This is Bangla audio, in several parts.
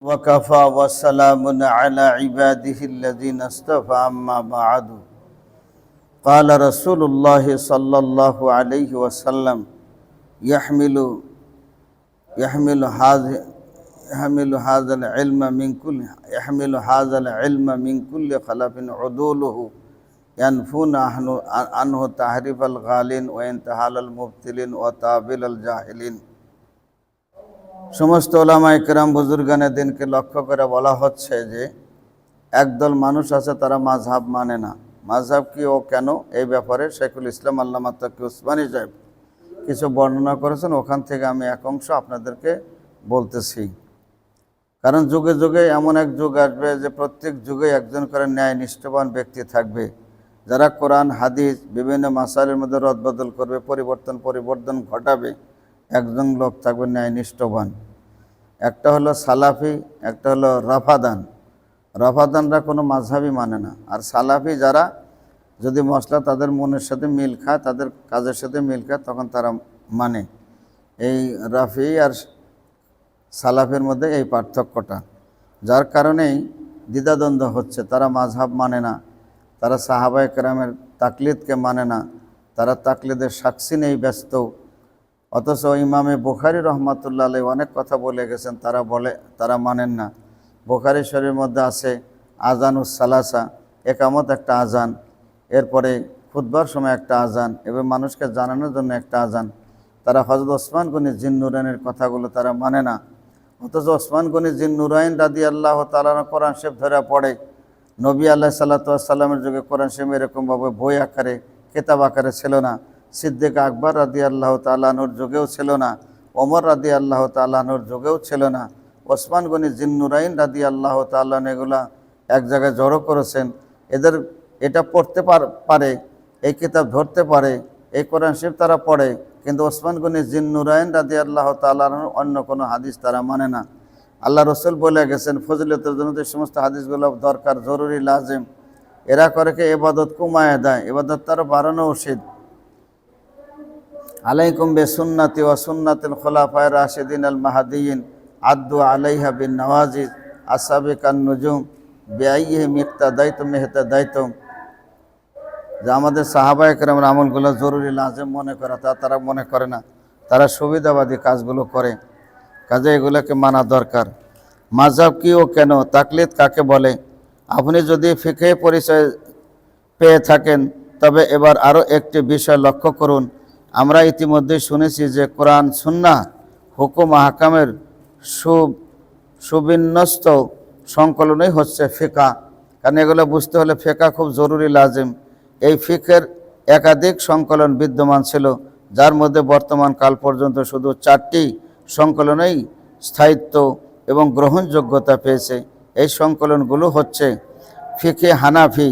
وكفى وسلام على عباده الذين اصطفى أما بعد. قال رسول الله صلى الله عليه وسلم يحمل يحمل هذا يحمل هذا العلم من كل يحمل هذا العلم من كل خلف عدوله. ينفون عنه- تحريف الغالين وانتحال المبتلين وتابل الجاهلين. সমস্ত ওলামা একরাম বুজুর্গানের দিনকে লক্ষ্য করে বলা হচ্ছে যে, একদল মানুষ আছে তারা মাঝহাব মানে না। মাঝহাব কি ও কেন? এই ব্যাপারে শেখুল ইসলাম আল্লামা তাকি উসমানী সাহেব কিছু বর্ণনা করেছেন। ওখান থেকে আমি এক অংশ আপনাদেরকে বলতেছি। কারণ যুগে যুগে এমন এক যুগ আসবে যে প্রত্যেক যুগে একজন করে ন্যায় নিষ্ঠবান ব্যক্তি থাকবে। যারা কোরআন, হাদিস, বিভিন্ন মাসালের মধ্যে রদবদল করবে, পরিবর্তন পরিবর্তন ঘটাবে। একজন লোক থাকবে ন্যায় নিষ্ঠবান একটা হলো সালাফি, একটা হলো রফাদান। রাফাদানরা কোনো মাঝহাবি মানে না। আর সালাফি যারা যদি মশলা তাদের মনের সাথে মিল খায়, তাদের কাজের সাথে মিল খায়, তখন তারা মানে। এই রাফি আর সালাফের মধ্যে এই পার্থক্যটা। যার কারণেই দ্বিধাদ্বন্দ্ব হচ্ছে। তারা মাঝহাব মানে না। তারা সাহাবায় কেরামের তাকলিদকে মানে না। তারা তাকলিদের সাক্ষী নেই, ব্যস্ত। অথচ ইমামে বুখারি রহমাতুল্লাহ আলাই অনেক কথা বলে গেছেন, তারা বলে, তারা মানেন না। বোখারি শরীর মধ্যে আছে আজানুস সালাসা, একামত একটা আজান এরপরে খুদ্বার সময় একটা আজান এবং মানুষকে জানানোর জন্য একটা আজান তারা হজরত ওসমান গনি জিন নুরাইনের কথাগুলো তারা মানে না। অথচ ওসমান গনি জিন নুরাইন রাদি আল্লাহ তালা কোরআন শেফ ধরে পড়ে। নবী আল্লাহ সাল্লাতামের যুগে কোরআন শেম এরকমভাবে বই আকারে, কেতাব আকারে ছিল না। সিদ্দিক আকবর রাদি আল্লাহ তালানুর যুগেও ছিল না, ওমর রাদি আল্লাহ তালানুর যুগেও ছিল না, ওসমান গনি জিন্নুরাইন রাদি আল্লাহ তাল্লান এগুলা এক জায়গায় জড়ো করেছেন। এদের এটা পড়তে পার- এই কিতাব ধরতে পারে, এই কোরআন শিব তারা পড়ে, কিন্তু ওসমান গনি জিন্নুরাইন রাদি আল্লাহ তাল্লাহর অন্য কোনো হাদিস তারা মানে না। আল্লাহ রসুল বলে গেছেন, ফজলতের জন্য যে সমস্ত হাদিসগুলো দরকার, জরুরি, লাজিম, এরা করে কি এবাদত কমায় দেয়, এবাদত তারা বাড়ানো উচিত। আলাইকুম বে সুন্নাতি ওয়া সুন্নাতুল খোলাফায় রাশেদিন আল মাহাদিন আদু আলাইহা বিন নওয়াজিজ আসাবিকান নুজুম দায়িত্ব মেহতা দায়িত্ব যে আমাদের সাহাবায় কেরামের আমলগুলো জরুরি, লাজেম মনে করে, তা তারা মনে করে না। তারা সুবিধাবাদী কাজগুলো করে। কাজে এগুলোকে মানা দরকার। মাঝাব কি ও কেন? তাকলিদ কাকে বলে? আপনি যদি ফিকে পরিচয় পেয়ে থাকেন, তবে এবার আরও একটি বিষয় লক্ষ্য করুন। আমরা ইতিমধ্যে শুনেছি যে কোরআন সুন্না হুকুম হাকামের সু, সুবিন্যস্ত সংকলনই হচ্ছে ফিকা। কারণ এগুলো বুঝতে হলে ফেকা খুব জরুরি, লাজিম। এই ফিকের একাধিক সংকলন বিদ্যমান ছিল, যার মধ্যে বর্তমান কাল পর্যন্ত শুধু চারটি সংকলনেই স্থায়িত্ব এবং গ্রহণযোগ্যতা পেয়েছে। এই সংকলনগুলো হচ্ছে ফিকে হানাফি,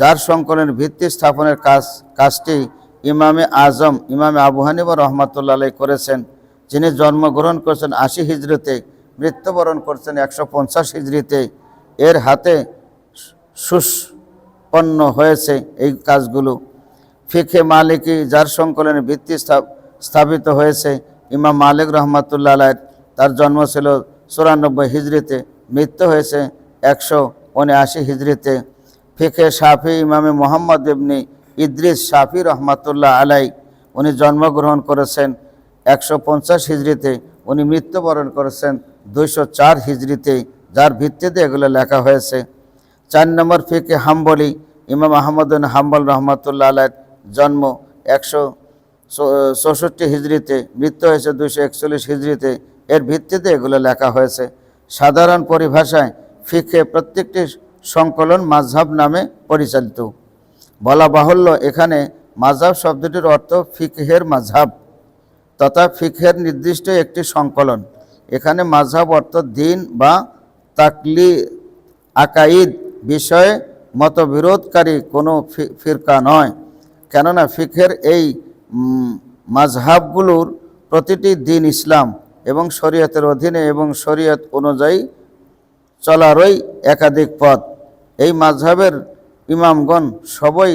যার সংকলনের ভিত্তি স্থাপনের কাজ, কাজটি ইমামে আজম, ইমামে আবু হানিবা রহমাতুল্লাহ করেছেন, যিনি জন্মগ্রহণ করেছেন আশি হিজড়িতে, মৃত্যুবরণ করছেন একশো পঞ্চাশ হিজড়িতে, এর হাতে সুস্পন্ন হয়েছে এই কাজগুলো। ফিখে মালিকি যার সংকলনের ভিত্তি স্থাপ- স্থাপিত হয়েছে, ইমাম মালিক রহমাতুল্লাহ তার জন্ম ছিল চুরানব্বই হিজড়িতে, মৃত্যু হয়েছে একশো উনআশি হিজড়িতে। ফিখে সাফি ইমামে মোহাম্মদ ইবনি ইদ্রিস সাফি রহমাতুল্লাহ আলাই, উনি জন্মগ্রহণ করেছেন একশো পঞ্চাশ হিজড়িতে, উনি মৃত্যুবরণ করেছেন দুইশো চার হিজড়িতে, যার ভিত্তিতে এগুলো লেখা হয়েছে। চার নম্বর ফিকে হাম্বলি, ইমাম আহমদ হাম্বল রহমতুল্লাহ আলাইয়ের জন্ম একশো চৌষট্টি হিজড়িতে, মৃত্যু হয়েছে দুইশো একচল্লিশ হিজড়িতে, এর ভিত্তিতে এগুলো লেখা হয়েছে। সাধারণ পরিভাষায় ফিকে প্রত্যেকটি সংকলন মাঝহাব নামে পরিচালিত। বলা বাহুল্য, এখানে মাঝহাব শব্দটির অর্থ ফিকহের মাঝহাব তথা ফিকহের নির্দিষ্ট একটি সংকলন। এখানে মাঝহাব অর্থ দিন বা তাকলি আকাইদ বিষয়ে মতবিরোধকারী কোনো ফিরকা নয়। কেননা ফিকহের এই মাঝহাবগুলোর প্রতিটি দিন ইসলাম এবং শরীয়তের অধীনে এবং শরীয়ত অনুযায়ী চলারই একাধিক পথ। এই মাঝহাবের ইমামগণ সবই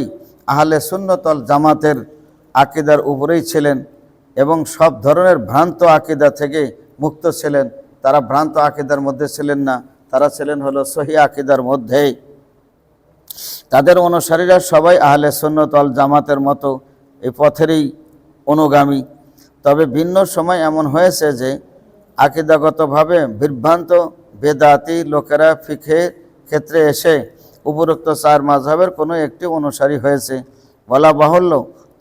আহলে সুন্নতল জামাতের আকিদার উপরেই ছিলেন এবং সব ধরনের ভ্রান্ত আকিদা থেকে মুক্ত ছিলেন। তারা ভ্রান্ত আকিদার মধ্যে ছিলেন না, তারা ছিলেন হলো সহি আকিদার মধ্যেই। তাদের অনুসারীরা সবাই আহলে সুন্নত আল জামাতের মতো এই পথেরই অনুগামী। তবে ভিন্ন সময় এমন হয়েছে যে আকিদাগতভাবে বিভ্রান্ত বেদাতি লোকেরা ফিখে ক্ষেত্রে এসে উপরোক্ত চার মাঝহের কোনো একটি অনুসারী হয়েছে। বলা বাহুল্য,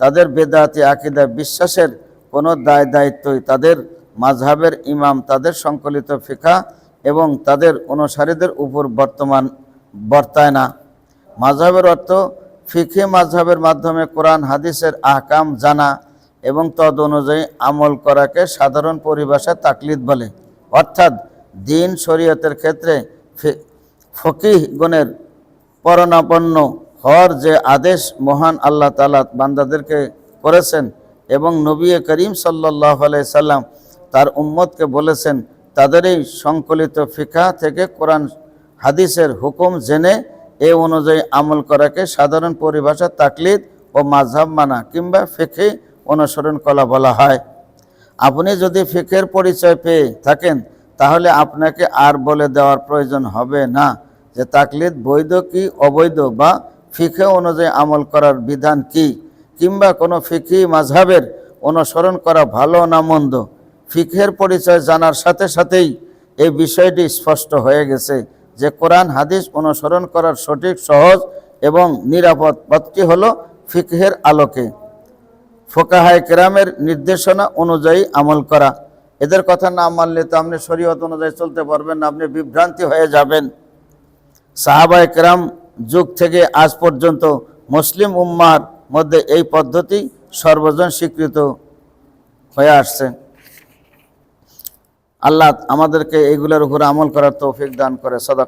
তাদের বেদাতি আকিদা বিশ্বাসের কোনো দায় দায়িত্বই তাদের মাঝহাবের ইমাম, তাদের সংকলিত ফিখা এবং তাদের অনুসারীদের উপর বর্তমান বর্তায় না। মাঝহাবের অর্থ ফিখে মাঝহাবের মাধ্যমে কোরআন, হাদিসের আহকাম জানা এবং তদ অনুযায়ী আমল করাকে সাধারণ পরিভাষায় তাকলিদ বলে। অর্থাৎ, দিন শরীয়তের ক্ষেত্রে ফকিহ গণের পরনাপন্ন হওয়ার যে আদেশ মহান আল্লাহ তালা বান্দাদেরকে করেছেন এবং নবী করিম সাল্লাহ সাল্লাম তার উম্মতকে বলেছেন, তাদের এই সংকলিত ফিকা থেকে কোরআন হাদিসের হুকুম জেনে এ অনুযায়ী আমল করাকে সাধারণ পরিভাষা, তাকলিদ ও মাঝহাব মানা কিংবা ফিকে অনুসরণ করা বলা হয়। আপনি যদি ফিকের পরিচয় পেয়ে থাকেন, তাহলে আপনাকে আর বলে দেওয়ার প্রয়োজন হবে না। যে তাকলিদ বৈধ কি অবৈধ বা ফিকে অনুযায়ী আমল করার বিধান কি? কিংবা কোনো ফিকি মাঝহাবের অনুসরণ করা ভালো না মন্দ? ফিকের পরিচয় জানার সাথে সাথেই এই বিষয়টি স্পষ্ট হয়ে গেছে যে কোরআন, হাদিস অনুসরণ করার সঠিক, সহজ এবং নিরাপদ পথটি হলো ফিকহের আলোকে। ফোকাহায় কেরামের নির্দেশনা অনুযায়ী আমল করা। এদের কথা না মানলে তো আপনি শরীয়ত অনুযায়ী চলতে পারবেন না, আপনি বিভ্রান্তি হয়ে যাবেন। সাহাবায় একরাম যুগ থেকে আজ পর্যন্ত মুসলিম উম্মার মধ্যে এই পদ্ধতি সর্বজন স্বীকৃত হয়ে আসছে। আল্লাহ আমাদেরকে এগুলোর উপর আমল করার তৌফিক দান করে সদা